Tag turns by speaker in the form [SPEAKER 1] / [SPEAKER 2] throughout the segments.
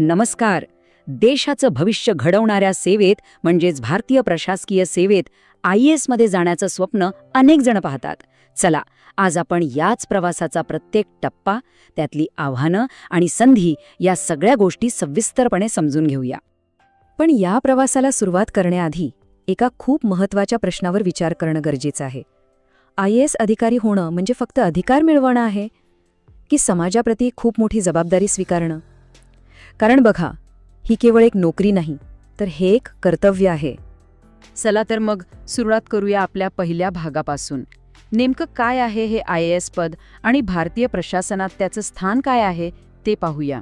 [SPEAKER 1] नमस्कार. देशाचं भविष्य घडवणाऱ्या सेवेत म्हणजेच भारतीय प्रशासकीय सेवेत आय एसमध्ये जाण्याचं स्वप्न अनेक जण पाहतात. चला आज आपण याच प्रवासाचा प्रत्येक टप्पा त्यातली आव्हानं आणि संधी या सगळ्या गोष्टी सविस्तरपणे समजून घेऊया.
[SPEAKER 2] पण या प्रवासाला सुरुवात करण्याआधी एका खूप महत्त्वाच्या प्रश्नावर विचार करणं गरजेचं आहे. आय एस अधिकारी होणं म्हणजे फक्त अधिकार मिळवणं आहे? की समाजाप्रती खूप मोठी जबाबदारी स्वीकारणं? कारण बघा ही केवळ एक नोकरी नाही तर हे एक कर्तव्य आहे.
[SPEAKER 1] चला तर मग सुरुवात करूया आपल्या पहिल्या भागापासून. नेमकं काय आहे हे आय एस पद आणि भारतीय प्रशासनात त्याचं स्थान काय आहे ते पाहूया.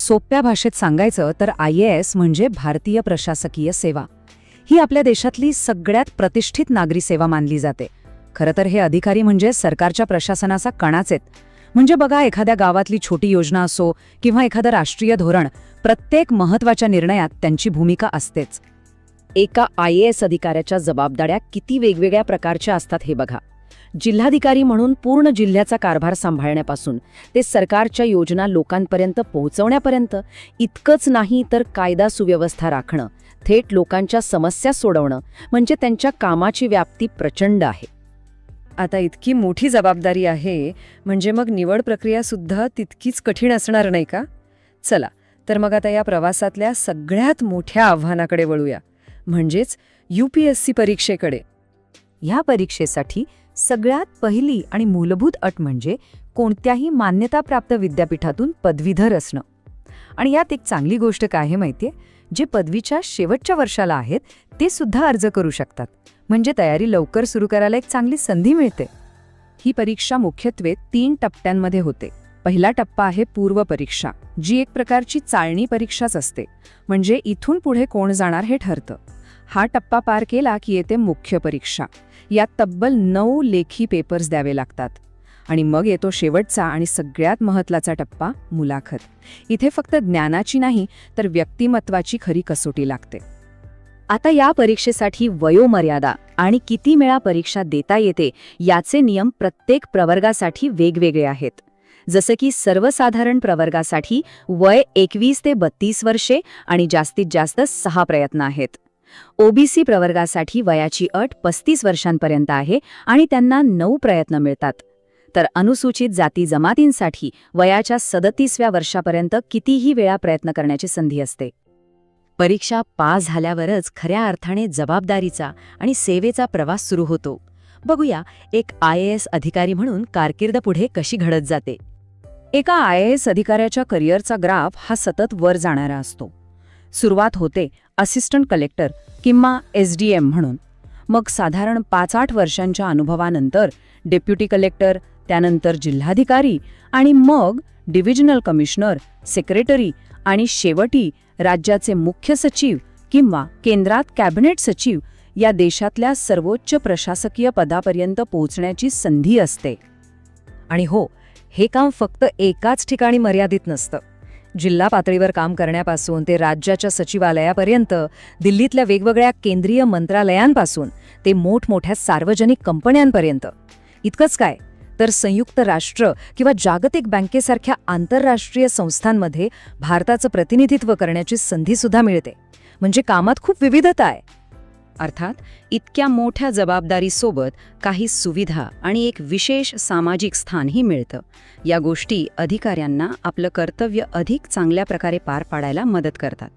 [SPEAKER 2] सोप्या भाषेत सांगायचं तर आय एस म्हणजे भारतीय प्रशासकीय सेवा. ही आपल्या देशातली सगळ्यात प्रतिष्ठित नागरी सेवा मानली जाते. खरं तर हे अधिकारी म्हणजे सरकारच्या प्रशासनाचा कणाच आहेत. म्हणजे बघा एखाद्या गावातली छोटी योजना असो किंवा एखादं राष्ट्रीय धोरण प्रत्येक महत्त्वाच्या निर्णयात त्यांची भूमिका असतेच.
[SPEAKER 1] एका आय एस अधिकाऱ्याच्या जबाबदाऱ्या किती वेगवेगळ्या प्रकारच्या असतात हे बघा. जिल्हाधिकारी म्हणून पूर्ण जिल्ह्याचा कारभार सांभाळण्यापासून ते सरकारच्या योजना लोकांपर्यंत पोहोचवण्यापर्यंत इतकंच नाही तर कायदा सुव्यवस्था राखणं थेट लोकांच्या समस्या सोडवणं म्हणजे त्यांच्या कामाची व्याप्ती प्रचंड आहे.
[SPEAKER 2] आता इतकी मोठी जबाबदारी आहे म्हणजे मग निवड प्रक्रियासुद्धा तितकीच कठीण असणार नाही का? चला तर मग आता या प्रवासातल्या सगळ्यात मोठ्या आव्हानाकडे वळूया. म्हणजेच यू पी एस सी परीक्षेकडे. ह्या परीक्षेसाठी सगळ्यात पहिली आणि मूलभूत अट म्हणजे कोणत्याही मान्यताप्राप्त विद्यापीठातून पदवीधर असणं. आणि यात एक चांगली गोष्ट काय आहे माहितीये? जे पदवीच्या शेवटच्या वर्षाला आहेत ते सुद्धा अर्ज करू शकतात. म्हणजे तयारी लवकर सुरू करायला एक चांगली संधी मिळते. ही परीक्षा मुख्यत्वे तीन टप्प्यांमध्ये होते. पहिला टप्पा आहे पूर्व परीक्षा जी एक प्रकारची चाळणी परीक्षाच असते म्हणजे इथून पुढे कोण जाणार हे ठरतं. हा टप्पा पार केला की येते मुख्य परीक्षा. यात तब्बल नऊ लेखी पेपर्स द्यावे लागतात. आणि मग येतो शेवटचा आणि सगळ्यात महत्त्वाचा टप्पा मुलाखत. इथे फक्त ज्ञानाची नाही तर व्यक्तिमत्वाची खरी कसोटी लागते.
[SPEAKER 1] आता या परीक्षेसाठी वयोमर्यादा आणि किती वेळा परीक्षा देता येते याचे नियम प्रत्येक प्रवर्गासाठी वेगवेगळे आहेत. जसं की सर्वसाधारण प्रवर्गासाठी वय एकवीस ते बत्तीस वर्षे आणि जास्तीत जास्त सहा प्रयत्न आहेत. ओबीसी प्रवर्गासाठी वयाची अट पस्तीस वर्षांपर्यंत आहे आणि त्यांना नऊ प्रयत्न मिळतात. तर अनुसूचित जाती जमातींसाठी वयाच्या सदतीसव्या वर्षापर्यंत कितीही वेळा प्रयत्न करण्याची संधी असते. परीक्षा पास झाल्यावरच खऱ्या अर्थाने जबाबदारीचा आणि सेवेचा प्रवास सुरू होतो. बघूया एक आय एस अधिकारी म्हणून कारकीर्द पुढे कशी घडत जाते.
[SPEAKER 2] एका आय एस अधिकाऱ्याच्या करिअरचा ग्राफ हा सतत वर जाणारा असतो. सुरुवात होते असिस्टंट कलेक्टर किंवा एस डी एम म्हणून. मग साधारण पाच आठ वर्षांच्या अनुभवानंतर डेप्युटी कलेक्टर त्यानंतर जिल्हाधिकारी आणि मग डिव्हिजनल कमिशनर सेक्रेटरी आणि शेवटी राज्याचे मुख्य सचिव किंवा केंद्रात कॅबिनेट सचिव या देशातल्या सर्वोच्च प्रशासकीय पदापर्यंत पोहोचण्याची संधी असते. आणि हो हे काम फक्त एकाच ठिकाणी मर्यादित नसतं. जिल्हा पातळीवर काम करण्यापासून ते राज्याच्या सचिवालयापर्यंत दिल्लीतल्या वेगवेगळ्या केंद्रीय मंत्रालयांपासून ते मोठमोठ्या सार्वजनिक कंपन्यांपर्यंत. इतकंच काय? तर संयुक्त राष्ट्र किंवा जागतिक बँकेसारख्या आंतरराष्ट्रीय संस्थांमध्ये भारताचं प्रतिनिधित्व करण्याची संधीसुद्धा मिळते. म्हणजे कामात खूप विविधता आहे. अर्थात इतक्या मोठ्या जबाबदारीसोबत काही सुविधा आणि एक विशेष सामाजिक स्थानही मिळतं. या गोष्टी अधिकाऱ्यांना आपलं कर्तव्य अधिक चांगल्या प्रकारे पार पाडायला मदत करतात.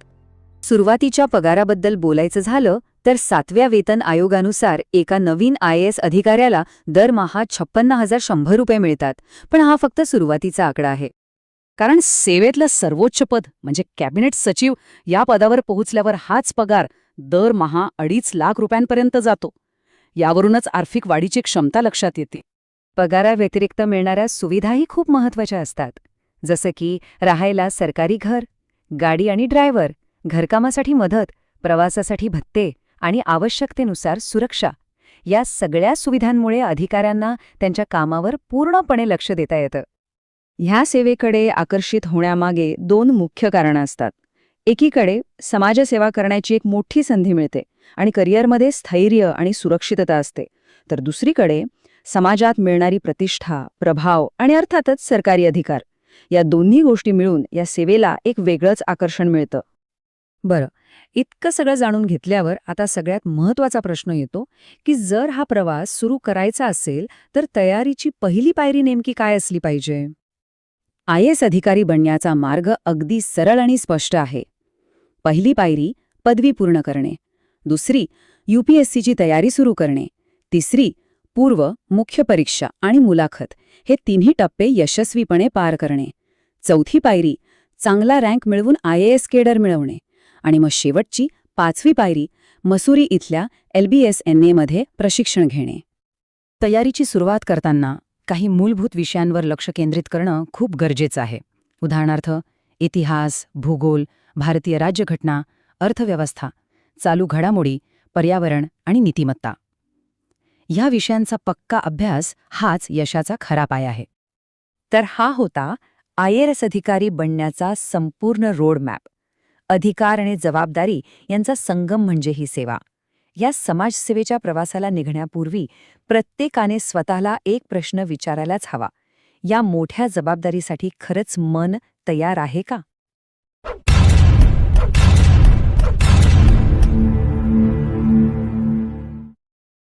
[SPEAKER 2] सुरुवातीच्या पगाराबद्दल बोलायचं झालं तर सातव्या वेतन आयोगानुसार एका नवीन आय एस अधिकाऱ्याला दरमहा छप्पन्न हजार शंभर रुपये मिळतात. पण हा फक्त सुरुवातीचा आकडा आहे. कारण सेवेतलं सर्वोच्च पद म्हणजे कॅबिनेट सचिव या पदावर पोहोचल्यावर हाच पगार दरमहा अडीच लाख रुपयांपर्यंत जातो. यावरूनच आर्थिक वाढीची क्षमता लक्षात येते. पगाराव्यतिरिक्त मिळणाऱ्या सुविधाही खूप महत्त्वाच्या असतात. जसं की राहायला सरकारी घर गाडी आणि ड्रायव्हर घरकामासाठी मदत प्रवासासाठी भत्ते आणि आवश्यकतेनुसार सुरक्षा. या सगळ्या सुविधांमुळे अधिकाऱ्यांना त्यांच्या कामावर पूर्णपणे लक्ष देता येतं. ह्या सेवेकडे आकर्षित होण्यामागे दोन मुख्य कारणं असतात. एकीकडे समाजसेवा करण्याची एक मोठी संधी मिळते आणि करिअरमध्ये स्थैर्य आणि सुरक्षितता असते. तर दुसरीकडे समाजात मिळणारी प्रतिष्ठा प्रभाव आणि अर्थातच सरकारी अधिकार
[SPEAKER 1] या दोन्ही गोष्टी मिळून या सेवेला एक वेगळंच आकर्षण मिळतं.
[SPEAKER 2] बरं. इतकं सगळं जाणून घेतल्यावर आता सगळ्यात महत्त्वाचा प्रश्न येतो की जर हा प्रवास सुरू करायचा असेल तर तयारीची पहिली पायरी नेमकी काय असली पाहिजे? आय एस अधिकारी बनण्याचा मार्ग अगदी सरळ आणि स्पष्ट आहे. पहिली पायरी पदवी पूर्ण करणे. दुसरी यूपीएससीची तयारी सुरू करणे. तिसरी पूर्व मुख्य परीक्षा आणि मुलाखत. हे तिन्ही टप्पे यशस्वीपणे पार करणे. चौथी पायरी चांगला रँक मिळवून आय ए एस केडर मिळवणे. आणि मग शेवटची पाचवी पायरी मसुरी इथल्या एलबीएस एन एमध्ये प्रशिक्षण घेणे. तयारीची सुरुवात करताना काही मूलभूत विषयांवर लक्ष केंद्रित करणं खूप गरजेचं आहे. उदाहरणार्थ इतिहास भूगोल भारतीय राज्यघटना अर्थव्यवस्था चालू घडामोडी पर्यावरण आणि नीतिमत्ता. ह्या विषयांचा पक्का अभ्यास हाच यशाचा खरा पाय आहे.
[SPEAKER 1] तर हा होता आय अधिकारी बनण्याचा संपूर्ण रोड मॅप अधिकार आणि जबाबदारी यांचा संगम म्हणजे ही सेवा. या समाजसेवेच्या प्रवासाला निघण्यापूर्वी प्रत्येकाने स्वतःला एक प्रश्न विचारायलाच हवा. या मोठ्या जबाबदारीसाठी खरंच मन तयार आहे का?